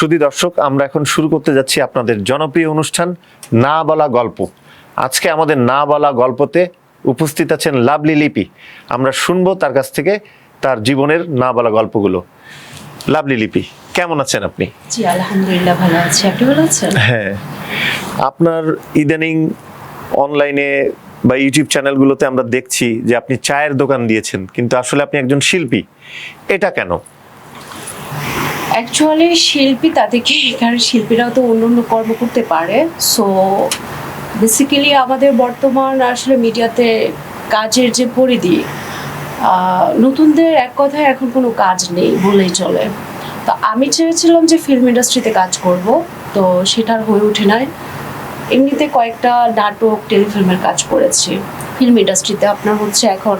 সুধী দর্শক আমরা এখন শুরু করতে যাচ্ছি আপনাদের জনপ্রিয় অনুষ্ঠান না বলা গল্প। আজকে আমাদের না বলা গল্পতে উপস্থিত আছেন লাভলি লিপি। আমরা শুনব তার কাছ থেকে তার জীবনের না বলা গল্পগুলো। লাভলি লিপি কেমন আছেন আপনি? জি আলহামদুলিল্লাহ ভালো আছি। আপনি ভালো আছেন? হ্যাঁ। আপনার ইদানিং অনলাইনে বা ইউটিউব চ্যানেলগুলোতে আমরা দেখছি যে আপনি চায়ের দোকান দিয়েছেন কিন্তু আসলে আপনি একজন শিল্পী। এটা কেন? অ্যাকচুয়ালি শিল্পী তাদেরকে কারণ শিল্পীরাও তো অন্য অন্য কর্ম করতে পারে। সো বেসিক্যালি আমাদের বর্তমান আসলে মিডিয়াতে কাজের যে পরিধি নতুনদের এক কথায় এখন কোনো কাজ নেই বলেই চলে। তো আমি চেয়েছিলাম যে ফিল্ম ইন্ডাস্ট্রিতে কাজ করব, তো সেটা আর হয়ে ওঠে নাই। এমনিতে কয়েকটা নাটক, টেলিফিল্মের কাজ করেছি। ফিল্ম ইন্ডাস্ট্রিতে আপনার হচ্ছে এখন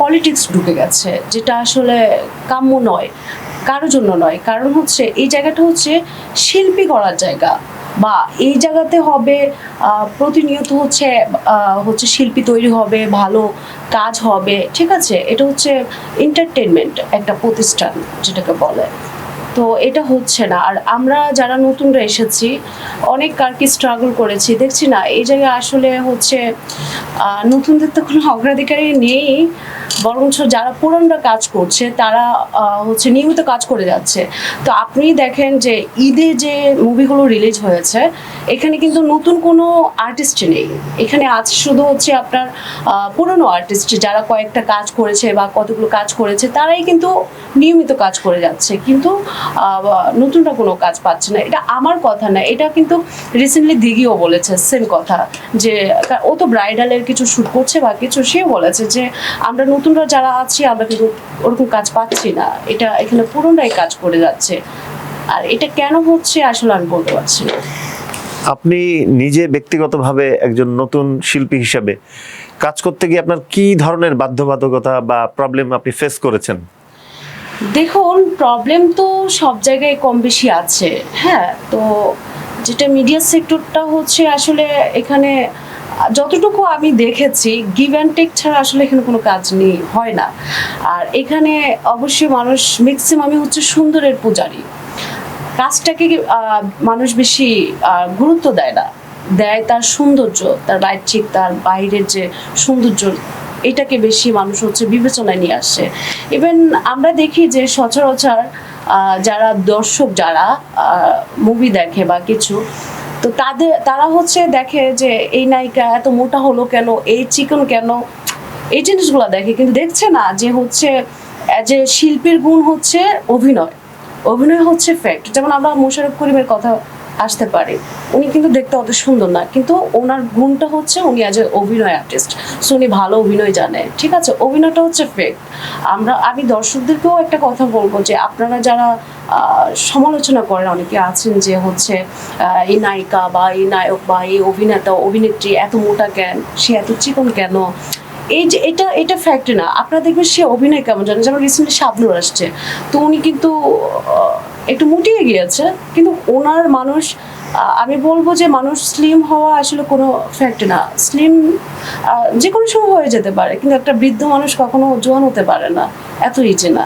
পলিটিক্স ঢুকে গেছে, যেটা আসলে কাম্য নয়, কারোর জন্য নয়। কারণ হচ্ছে, এই জায়গাটা হচ্ছে শিল্পী করার জায়গা বা এই জায়গাতে হবে প্রতিনিয়ত হচ্ছে হচ্ছে শিল্পী তৈরি হবে, ভালো কাজ হবে, ঠিক আছে? এটা হচ্ছে এন্টারটেনমেন্ট একটা প্রতিষ্ঠান, যেটাকে বলে। তো এটা হচ্ছে না। আর আমরা যারা নতুনরা এসেছি, অনেক আর কি স্ট্রাগল করেছি। দেখছি না, এই জায়গায় আসলে হচ্ছে নতুনদের তো কোনো অগ্রাধিকারই নেই। বরঞ্চ যারা পুরনরা কাজ করছে তারা হচ্ছে নিয়মিত কাজ করে যাচ্ছে। তো আপনি দেখেন যে ঈদে যে মুভিগুলো রিলিজ হয়েছে এখানে কিন্তু নতুন কোনো আর্টিস্ট নেই। এখানে আছে শুধু হচ্ছে আপনার পুরনো আর্টিস্ট যারা কয়েকটা কাজ করেছে বা কতগুলো কাজ করেছে তারাই কিন্তু নিয়মিত কাজ করে যাচ্ছে। কিন্তু আহ, নতুনরা কোনো কাজ পাচ্ছে না। এটা আমার কথা না এটা কিন্তু রিসেন্টলি দিঘিও বলেছে সেম কথা। যে ও তো ব্রাইডালের কিছু শ্যুট করছে বা কিছু সে বলেছে যে আমরা নতুনরা যারা আছি আমরা কিন্তু ওরকম কাজ পাচ্ছি না। এটা এখানে পুরোটাই কাজ করে যাচ্ছে। আর এটা কেন হচ্ছে আসলে আমি বলতে পারছি না। আপনি নিজে ব্যক্তিগতভাবে একজন নতুন শিল্পী হিসাবে কাজ করতে গিয়ে আপনার কি ধরনের বাধ্যবাধকতা বা প্রবলেম আপনি ফেস করেছেন? দেখুন প্রবলেম তো সব জায়গায় কম বেশি আছে। হ্যাঁ তো যেটা মিডিয়া সেক্টরটা হচ্ছে আসলে এখানে যতটুকু আমি দেখেছি গিভ অ্যান্ড টেক ছাড়া আসলে এখানে কোনো কাজ নেই হয় না। আর এখানে অবশ্যই মানুষ ম্যাক্সিমামই হচ্ছে সুন্দরের পূজারী। কাজটাকে মানুষ বেশি গুরুত্ব দেয় না। দেয় তার সৌন্দর্য, তার বাহ্যিক, তার বাইরের যে সৌন্দর্য, এটাকে বেশি মানুষ হচ্ছে বিবেচনায় নিয়ে আসে। ইভেন আমরা দেখি যে সচরাচর যারা দর্শক যারা মুভি দেখে বা কিছু তো তাদের, তারা হচ্ছে দেখে যে এই নায়িকা এত মোটা হলো কেন, এই চিকন কেন, এই জিনিসগুলো দেখে। কিন্তু দেখছে না যে হচ্ছে, যে শিল্পীর গুণ হচ্ছে অভিনয়। অভিনয় হচ্ছে ফ্যাক্ট যেমন আমরা মোশারফ করিমের কথা আসতে পারে। উনি কিন্তু দেখতে অত সুন্দর না, কিন্তু ওনার গুণটা হচ্ছে উনি অ্যাজ এ অভিনয় আর্টিস্ট সো উনি ভালো অভিনয় জানে, ঠিক আছে? অভিনয়টা হচ্ছে ফেক আমরা, আমি দর্শকদেরকেও একটা কথা বলব যে আপনারা যারা সমালোচনা করেন, অনেকে আছেন যে হচ্ছে এই নায়িকা বা এই নায়ক বা এই অভিনেতা, অভিনেত্রী এত মোটা কেন, সে এত চিকন কেন? এই যে এটা এটা ফ্যাক্ট না। আপনারা দেখবেন সে অভিনয় কেমন জানেন যেমন রিসেন্টলি শাবনুর আসছে। তো উনি কিন্তু একটু মুটিয়ে গিয়েছে, কিন্তু ওনার মানুষ আমি বলব যে মানুষ স্লিম হওয়া আসলে কোনো ফ্যাক্ট না। স্লিম যে কোনো সময় হয়ে যেতে পারে, কিন্তু একটা বৃদ্ধ মানুষ কখনো জোয়ান হতে পারে না, এত ইচে না।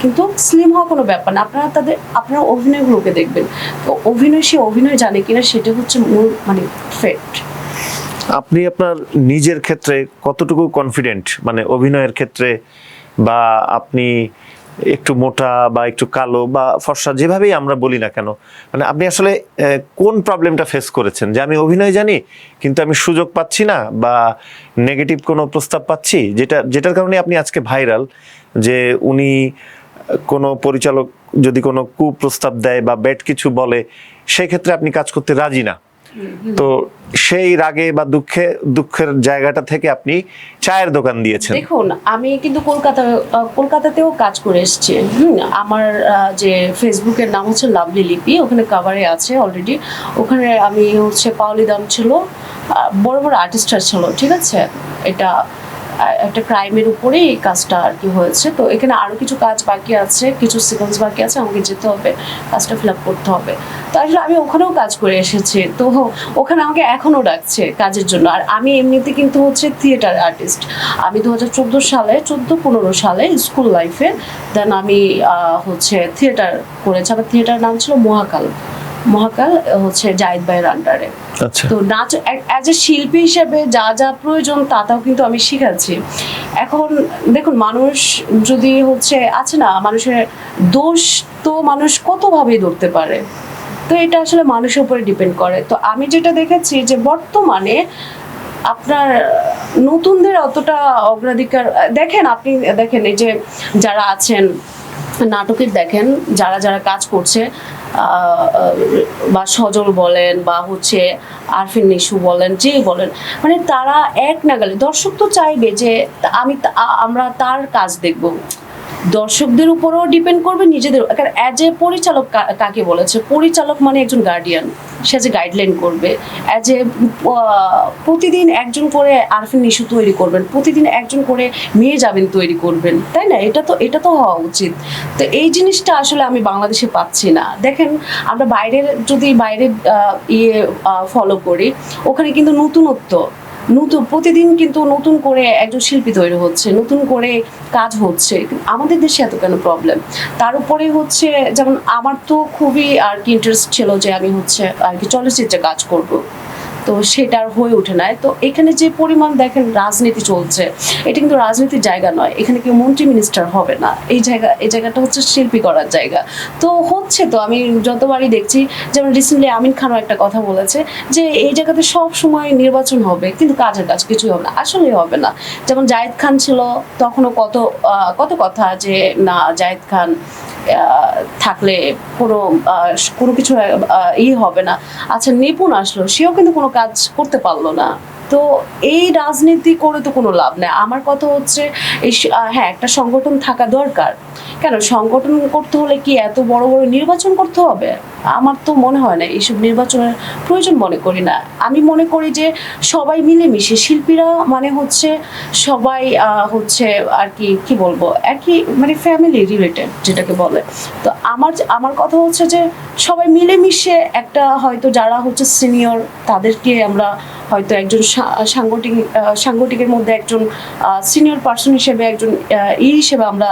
কিন্তু স্লিম হওয়া কোনো ব্যাপার না, আপনারা তাদের, আপনারা অভিনয়গুলোকে দেখবেন। তো অভিনয়, সে অভিনয় জানে কিনা, সেটা হচ্ছে মূল মানে ফ্যাক্ট আপনি আপনার নিজের ক্ষেত্রে কতটুকু কনফিডেন্ট মানে অভিনয়ের ক্ষেত্রে, বা আপনি একটু মোটা বা একটু কালো বা ফর্সা, যেভাবেই আমরা বলি না কেন মানে আপনি আসলে কোন প্রবলেমটা ফেস করেছেন? যে আমি অভিনয় জানি, কিন্তু আমি সুযোগ পাচ্ছি না বা নেগেটিভ কোনো প্রস্তাব পাচ্ছি, যেটা, যেটার কারণে আপনি আজকে ভাইরাল যে উনি কোনো পরিচালক যদি কোনো কুপ্রস্তাব দেয় বা ব্যাট কিছু বলে সেই ক্ষেত্রে আপনি কাজ করতে রাজি না। তো সেই রাগে বা দুঃখে, দুঃখের জায়গাটা থেকে আপনি চায়ের দোকান দিয়েছেন। দেখুন, আমি কিন্তু কলকাতা, কলকাতাতেও কাজ করে এসেছি। আমার যে ফেসবুকের নাম হচ্ছে লাভলি লিপি, ওখানে কাভারে আছে অলরেডি ওখানে আমি হচ্ছে পাওলি দাম ছিল বড় বড় আর্টিস্টরা ছিল, ঠিক আছে? এটা একটা ক্রাইমের উপরে এই কাজটা আর কি হয়েছে। তো এখানে আরও কিছু কাজ বাকি আছে, কিছু সিকোয়েন্স বাকি আছে, আমাকে যেতে হবে, কাজটা ফিল আপ করতে হবে। তো আসলে আমি ওখানেও কাজ করে এসেছি। তো ওখানে আমাকে এখনও ডাকছে কাজের জন্য। আর আমি এমনিতে কিন্তু হচ্ছে থিয়েটার আর্টিস্ট আমি দু হাজার চোদ্দ সালে, চোদ্দ পনেরো সালে স্কুল লাইফে দেন আমি হচ্ছে থিয়েটার করেছি। আমার থিয়েটার নাম ছিল মহাকাল। মহাকাল হচ্ছে জাহিদ ভাইয়ের আন্ডারে তো নাচ অ্যাজ এ শিল্পী হিসেবে যা যা প্রয়োজন তা তাও কিন্তু আমি শিখাচ্ছি। এখন দেখুন মানুষ যদি হচ্ছে আছে না মানুষের দোষ তো মানুষ কতভাবেই ধরতে পারে? তো এটা আসলে মানুষের উপরে ডিপেন্ড করে। তো আমি যেটা দেখেছি যে বর্তমানে আপনার নতুনদের অতটা অগ্রাধিকার দেখেন আপনি দেখেন এই যে যারা আছেন নাটকের দেখেন যারা যারা কাজ করছে বা সজল বলেন বা হচ্ছে আরফিন নিশু বলেন, যে বলেন মানে তারা এক নাগালে, দর্শক তো চাইবে যে আমি আমরা তার কাজ দেখব। দর্শকদের উপরও ডিপেন্ড করবে, নিজেদের কারণ অ্যাজ এ পরিচালক কাকে বলেছে? পরিচালক মানে একজন গার্ডিয়ান সে যে গাইডলাইন করবে। অ্যাজ এ প্রতিদিন একজন করে আরফিন ইস্যু তৈরি করবেন। প্রতিদিন একজন করে মেয়ে যাবেন তৈরি করবেন। তাই না? এটা তো এটা তো হওয়া উচিত। তো এই জিনিসটা আসলে আমি বাংলাদেশে পাচ্ছি না। দেখেন, আমরা বাইরের যদি বাইরের ইয়ে ফলো করি, ওখানে কিন্তু নতুনত্ব নতুন প্রতিদিন কিন্তু নতুন করে একজন শিল্পী তৈরি হচ্ছে, নতুন করে কাজ হচ্ছে। আমাদের দেশে এত কেন প্রবলেম তার উপরে হচ্ছে, যেমন আমার তো খুবই আর কি ইন্টারেস্ট ছিল যে আমি হচ্ছে আর কি চলচ্চিত্রে কাজ করব। তো সেটা আর হয়ে ওঠে না। তো এখানে যে পরিমাণ দেখেন রাজনীতি চলছে, এটা কিন্তু রাজনীতির জায়গা নয়। এখানে কেউ মন্ত্রী মিনিস্টার হবে না। এই জায়গা, এই জায়গাটা হচ্ছে শিল্পী করার জায়গা। তো হচ্ছে তো, আমি যতবারই দেখছি, যেমন রিসেন্টলি আমিন খানও একটা কথা বলেছে যে, এই জায়গাতে সব সময় নির্বাচন হবে, কিন্তু কাজের কাজ কিছুই হবে না। আসলেই হবে না। যেমন জায়েদ খান ছিল, তখনও কত কত কথা যে, না, জায়েদ খান থাকলে কোনো কোনো কিছু ই হবে না। আচ্ছা নিপুণ আসলো, সেও কিন্তু কোনো কাজ করতে পারল না। তো এই রাজনীতি করে তো কোনো লাভ নেই। আমার কথা হচ্ছে, এই হ্যাঁ একটা সংগঠন থাকা দরকার। কেন? সংগঠন করতে হলে কি এত বড় বড় নির্বাচন করতে হবে? আমার তো মনে হয় না এইসব নির্বাচনের প্রয়োজন মনে করি না। আমি মনে করি যে সবাই মিলেমিশে, শিল্পীরা মানে হচ্ছে সবাই হচ্ছে আর কি কি বলব? একই মানে ফ্যামিলি রিলেটেড যেটাকে বলে। তো আমার আমার কথা হচ্ছে যে সবাই মিলেমিশে একটা হয়তো যারা হচ্ছে সিনিয়র তাদেরকে আমরা হয়তো একজন সা- সাংগঠনিক সাংগঠিকের মধ্যে একজন সিনিয়র পার্সন হিসেবে একজন ই হিসেবে আমরা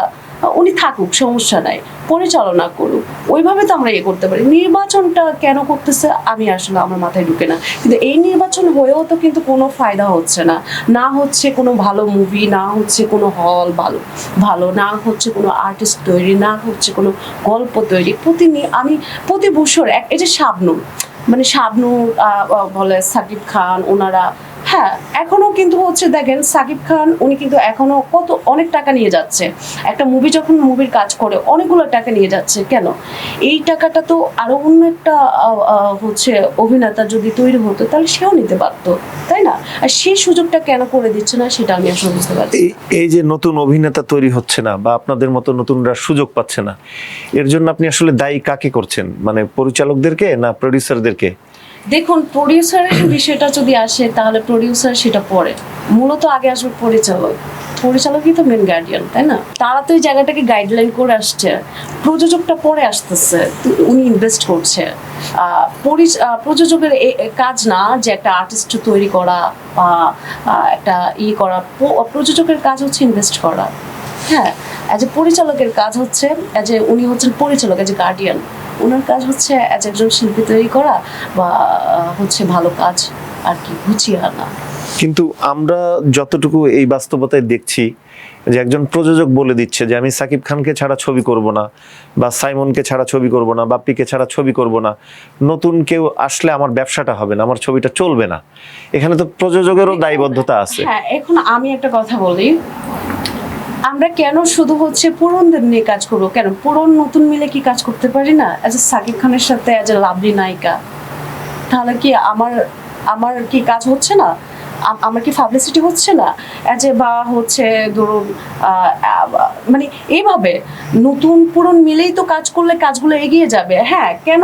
উনি থাকুক, সমস্যা নাই। পরিচালনা করুক। ওইভাবে তো আমরা ইয়ে করতে পারি। নির্বাচনটা কেন করতেছে আমি আসলে আমার মাথায় ঢুকে না। কিন্তু এই নির্বাচন হয়েও তো কিন্তু কোনো ফায়দা হচ্ছে না। না হচ্ছে কোনো ভালো মুভি না হচ্ছে কোনো হল ভালো ভালো, না হচ্ছে কোনো আর্টিস্ট তৈরি, না হচ্ছে কোনো গল্প তৈরি। প্রতি আমি প্রতি বছর এক এই যে শাবনূর মানে শাবনূর বলে সাকিব খান, ওনারা হ্যাঁ এখনও কিন্তু হচ্ছে দেখেন সাকিব খান, উনি কিন্তু এখনও কত অনেক টাকা নিয়ে যাচ্ছে। একটা মুভি যখন মুভির কাজ করে, অনেকগুলো টাকা নিয়ে যাচ্ছে, কেন? এই টাকাটা তো আরও অন্য একটা হচ্ছে অভিনেতা যদি তৈরি হতো, তাহলে সেও নিতে পারতো, তাই না? আর সেই সুযোগটা কেন করে দিচ্ছে না, সেটা আমি আসলে বুঝতে পারছি এই যে নতুন অভিনেতা তৈরি হচ্ছে না, বা আপনাদের মতো নতুনরা সুযোগ পাচ্ছে না, এর জন্য আপনি আসলে দায়ী কাকে করছেন? মানে পরিচালকদেরকে না প্রডিউসারদেরকে দেখুন প্রডিউসারের বিষয়টা যদি আসে, তাহলে প্রডিউসার সেটা পরে মূলত আগে আসবে পরিচালক। পরিচালকই তো মেন গার্ডিয়ান তাই না? তারা তো এই জায়গাটাকে গাইডলাইন করে আসছে। প্রযোজকটা পরে আসতেছে, উনি ইনভেস্ট করছে। প্রযোজকের কাজ না যে একটা আর্টিস্ট তৈরি করা বা একটা ই করা। প্রযোজকের কাজ হচ্ছে ইনভেস্ট করা। হ্যাঁ অ্যাজ এ পরিচালকের কাজ হচ্ছে অ্যাজ এ উনি হচ্ছেন পরিচালক অ্যাজ এ গার্ডিয়ান ওনার কাজ হচ্ছে অ্যাজ একজন শিল্পী তৈরি করা বা হচ্ছে ভালো কাজ আর কি গুছিয়ে আনা। কিন্তু আমরা যতটুকু এই বাস্তবতায় দেখছি যে একজন প্রযোজক বলে দিচ্ছে যে আমি সাকিব খানকে ছাড়া ছবি করব না বা সাইমনকে ছাড়া ছবি করব না বাপ্পিকে ছাড়া ছবি করব না। নতুন কেউ আসলে আমার ব্যবসাটা হবে না আমার ছবিটা চলবে না। এখানে তো প্রযোজকেরও দায়বদ্ধতা আছে। হ্যাঁ এখন আমি একটা কথা বলি। আমরা কেন শুধু হচ্ছে পুরনদের নিয়ে কাজ করব? কেন? পুরন নতুন মিলে কি কাজ করতে পারি না? অ্যাজ এ সাকিব খানের সাথে অ্যাজ এ লাভলি নায়িকা। তাহলে কি আমার আমার কি কাজ হচ্ছে না? আমার কি পাবলিসিটি হচ্ছে না? অ্যাজ এ বা হচ্ছে ধরুন মানে এইভাবে নতুন পুরন মিলেই তো কাজ করলে কাজগুলো এগিয়ে যাবে। হ্যাঁ কেন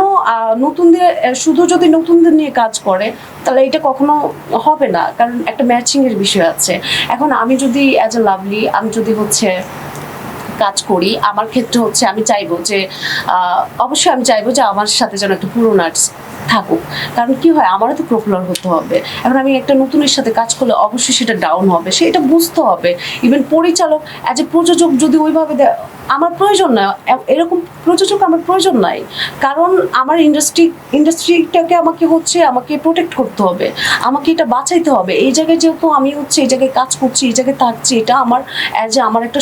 নতুনদের শুধু যদি নতুনদের নিয়ে কাজ করে, তাহলে এটা কখনো হবে না, কারণ একটা ম্যাচিং এর বিষয় আছে। এখন আমি যদি অ্যাজ এ লাভলি আমি যদি হচ্ছে কাজ করি, আমার ক্ষেত্রে হচ্ছে আমি চাইব যে অবশ্যই আমি চাইব যে আমার সাথে যেন একটা পুরো আর্টস থাকুক। কারণ কি হয়, আমারও তো পপুলার হতে হবে। এখন আমি একটা নতুনের সাথে কাজ করলে অবশ্যই সেটা ডাউন হবে, সেটা বুঝতে হবে। ইভেন পরিচালক অ্যাজ এ প্রযোজক যদি ওইভাবে আমার প্রয়োজন না, এরকম প্রযোজক আমার প্রয়োজন নাই। কারণ আমার ইন্ডাস্ট্রি ইন্ডাস্ট্রিটাকে আমাকে হচ্ছে আমাকে প্রোটেক্ট করতে হবে, আমাকে এটা বাঁচাইতে হবে। এই জায়গায় যেহেতু আমি হচ্ছে এই জায়গায় কাজ করছি, এই জায়গায় থাকছি, এটা আমার অ্যাজ এ আমার একটা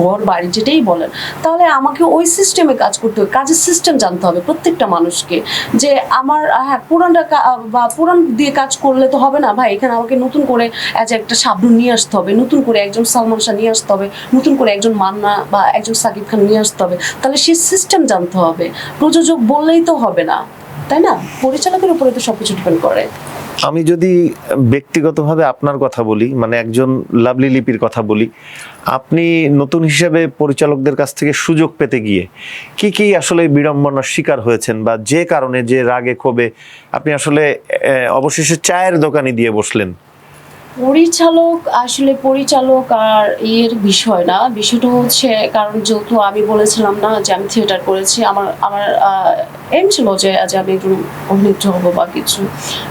ঘর, বাড়ি যেটাই বলেন, তাহলে আমাকে ওই সিস্টেমে কাজ করতে হবে, কাজের সিস্টেম জানতে হবে প্রত্যেকটা মানুষকে যে আমার হ্যাঁ পুরানটা বা, পুরান দিয়ে কাজ করলে তো হবে না, ভাই, এখানে আমাকে নতুন করে অ্যাজ একটা শাবনু নিয়ে আসতে হবে, নতুন করে একজন সালমান শাহ নিয়ে আসতে হবে, নতুন করে একজন মান্না বা একজন সাকিব খান নিয়ে আসতে হবে। তাহলে সে সিস্টেম জানতে হবে। প্রযোজক বললেই তো হবে না, তাই না? পরিচালকের উপরে তো সবকিছু ডিপেন্ড করে। আমি যদি ব্যক্তিগতভাবে আপনার কথা বলি মানে একজন লাভলি লিপির কথা বলি, আপনি নতুন হিসেবে পরিচালকদের কাছ থেকে সুযোগ পেতে গিয়ে কি কি আসলে বিড়ম্বনার শিকার হয়েছেন বা যে কারণে যে রাগে ক্ষোভে আপনি আসলে অবশেষে চায়ের দোকানে দিয়ে বসলেন? পরিচালক, আসলে পরিচালক আর এর বিষয় না। বিষয়টা হচ্ছে, কারণ যেহেতু আমি বলেছিলাম না যে আমি থিয়েটার করেছি, আমার আমার এম ছিল যে আজ আমি একটু অভিনেত্রী হব বা কিছু।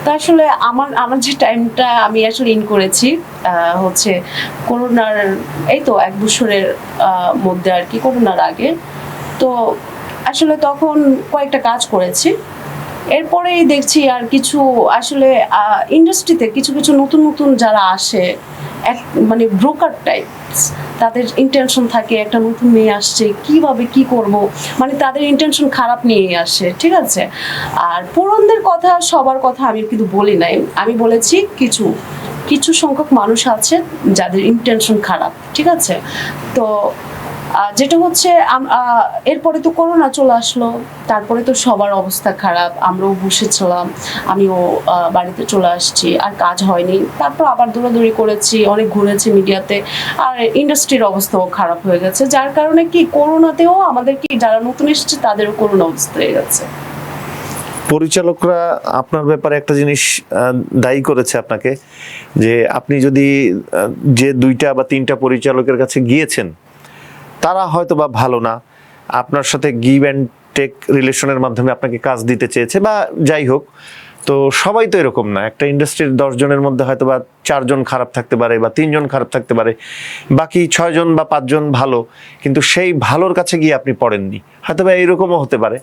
তা আসলে আমার আমার যে টাইমটা আমি আসলে ইন করেছি হচ্ছে করোনার, এই তো এক বছরের মধ্যে আর কি, করোনার আগে। তো আসলে তখন কয়েকটা কাজ করেছি। এরপরেই দেখছি আর কিছু আসলে ইন্ডাস্ট্রিতে কিছু কিছু নতুন নতুন যারা আসে, এক মানে ব্রোকার টাইপ তাদের ইন্টেনশন থাকে একটা নতুন মেয়ে আসছে, কীভাবে কি করব? মানে তাদের ইন্টেনশন খারাপ নিয়ে আসে, ঠিক আছে? আর পুরনদের কথা, সবার কথা আমি কিন্তু বলি নাই। আমি বলেছি কিছু কিছু সংখ্যক মানুষ আছে যাদের ইন্টেনশন খারাপ, ঠিক আছে? তো যেটা হচ্ছে এরপরে তো করোনা চলে আসলো, তারপরে তো সবার অবস্থা খারাপ, আমরাও বসেছিলাম, আমিও বাড়িতে চলে আসছি, আর কাজ হয়নি। তারপর আবার দৌড়াদৌড়ি করেছি, অনেক ঘুরেছি মিডিয়াতে, আর ইন্ডাস্ট্রির অবস্থাও খারাপ হয়ে গেছে, যার কারণে কি করোনাতেও আমাদের কি যারা নতুন এসেছে, তাদেরও করোনা অবস্থা হয়ে গেছে। পরিচালকরা আপনার ব্যাপারে একটা জিনিস দায়ী করেছে আপনাকে, যে আপনি যদি যে দুইটা বা তিনটা পরিচালকের কাছে গিয়েছেন তারা হয়তো বা ভালো না। আপনার সাথে গিভ অ্যান্ড টেক রিলেশনের মাধ্যমে আপনাকে কাজ দিতে চেয়েছে বা যাই হোক, তো সবাই তো এরকম না। একটা ইন্ডাস্ট্রির দশজনের মধ্যে হয়তো বা চারজন খারাপ থাকতে পারে বা তিনজন খারাপ থাকতে পারে। বাকি ছয়জন বা পাঁচজন ভালো, কিন্তু সেই ভালোর কাছে গিয়ে আপনি পড়েননি। হয়তো বা এইরকমও হতে পারে।